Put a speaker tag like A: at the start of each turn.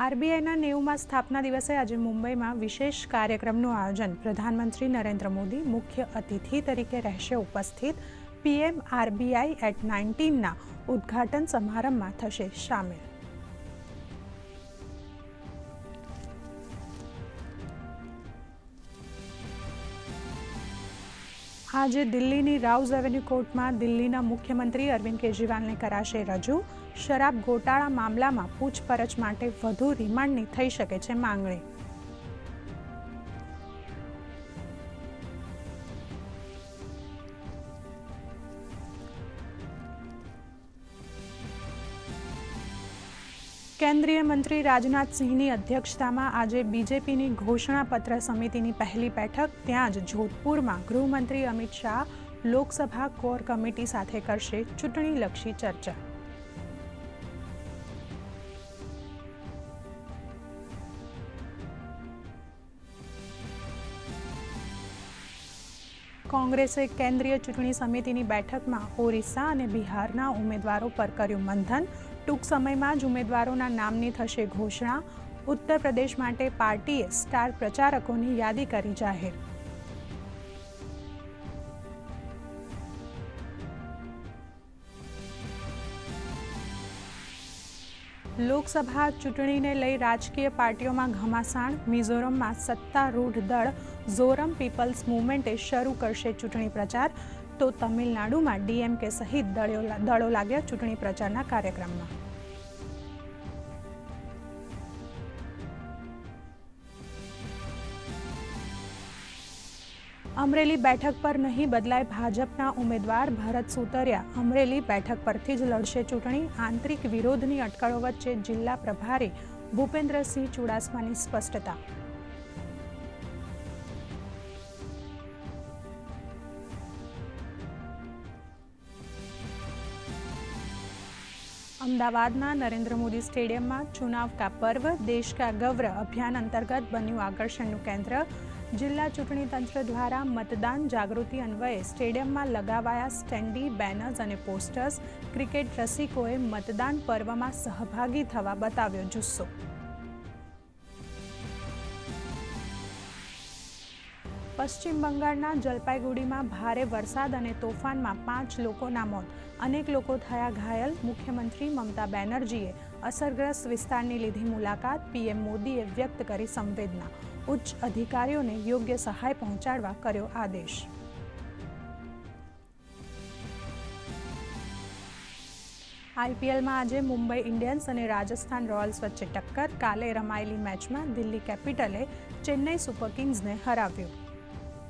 A: આરબીઆઈના નેવુમાં સ્થાપના દિવસે આજે મુંબઈમાં વિશેષ કાર્યક્રમનું આયોજન પ્રધાનમંત્રી નરેન્દ્ર મોદી મુખ્ય અતિથિ તરીકે રહેશે ઉપસ્થિત પીએમ આરબીઆઈ એટ નાઇન્ટીનના ઉદ્ઘાટન સમારંભમાં થશે સામેલ. આજે દિલ્હીની રાઉઝ એવેન્યુ કોર્ટમાં દિલ્હીના મુખ્યમંત્રી અરવિંદ કેજરીવાલને કરાશે રજૂ. શરાબ ગોટાળા મામલામાં પૂછપરછ માટે વધુ રિમાન્ડની થઈ શકે છે માંગણી. કેન્દ્રીય મંત્રી રાજનાથસિંહની અધ્યક્ષતામાં આજે બીજેપીની ઘોષણાપત્ર સમિતિની પહેલી બેઠક. ત્યાં જ જોધપુરમાં ગૃહમંત્રી અમિત શાહ લોકસભા કોર કમિટી સાથે કરશે ચૂંટણીલક્ષી ચર્ચા. કોંગ્રેસે કેન્દ્રીય ચૂંટણી સમિતિની બેઠકમાં ઓરિસ્સા અને બિહારના ઉમેદવારો પર કર્યું મંથન. ટૂંક સમયમાં જ ઉમેદવારોના નામની થશે ઘોષણા. ઉત્તર પ્રદેશ માટે પાર્ટીએ સ્ટાર પ્રચારકોની યાદી કરી જાહેર. લોકસભા ચૂંટણીને લઈ રાજકીય પાર્ટીઓમાં ઘમાસાણ. મિઝોરમમાં સત્તારૂઢ દળ ઝોરમ પીપલ્સ મુવમેન્ટે શરૂ કરશે ચૂંટણી પ્રચાર. તો તમિલનાડુમાં ડીએમકે સહિત દળો લાગ્યા ચૂંટણી પ્રચારના કાર્યક્રમમાં. અમરેલી બેઠક પર નહીં બદલાય ભાજપના ઉમેદવાર. ભરત સુતરિયા અમરેલી બેઠક પરથી જ લડશે ચૂંટણી. આંતરિક વિરોધની અટકળો વચ્ચે જિલ્લા પ્રભારી ભૂપેન્દ્રસિંહ ચુડાસમાની સ્પષ્ટતા. અમદાવાદના નરેન્દ્ર મોદી સ્ટેડિયમમાં ચુનાવ કા પર્વ, દેશ કા ગૌરવ અભિયાન અંતર્ગત બન્યું આકર્ષણનું કેન્દ્ર. જિલ્લા ચૂંટણી તંત્ર દ્વારા મતદાન જાગૃતિ અન્વયે સ્ટેડિયમમાં લગાવાયા સ્ટેન્ડી બેનર્સ અને પોસ્ટર્સ. ક્રિકેટ રસિકોએ મતદાન પર્વમાં સહભાગી થવા બતાવ્યો જુસ્સો. પશ્ચિમ બંગાળના જલપાઈગુડીમાં ભારે વરસાદ અને તોફાનમાં પાંચ લોકોના મોત. અનેક લોકો થયા ઘાયલ. મુખ્યમંત્રી મમતા બેનર્જીએ અસરગ્રસ્ત વિસ્તારની લીધી મુલાકાત. પીએમ મોદીએ વ્યક્ત કરી સંવેદના. ઉચ્ચ અધિકારીઓને યોગ્ય સહાય પહોંચાડવા કર્યો આદેશ. આઈપીએલમાં આજે મુંબઈ ઇન્ડિયન્સ અને રાજસ્થાન રોયલ્સ વચ્ચે ટક્કર. કાલે રમાયેલી મેચમાં દિલ્હી કેપિટલે ચેન્નઈ સુપર કિંગ્સને હરાવ્યું.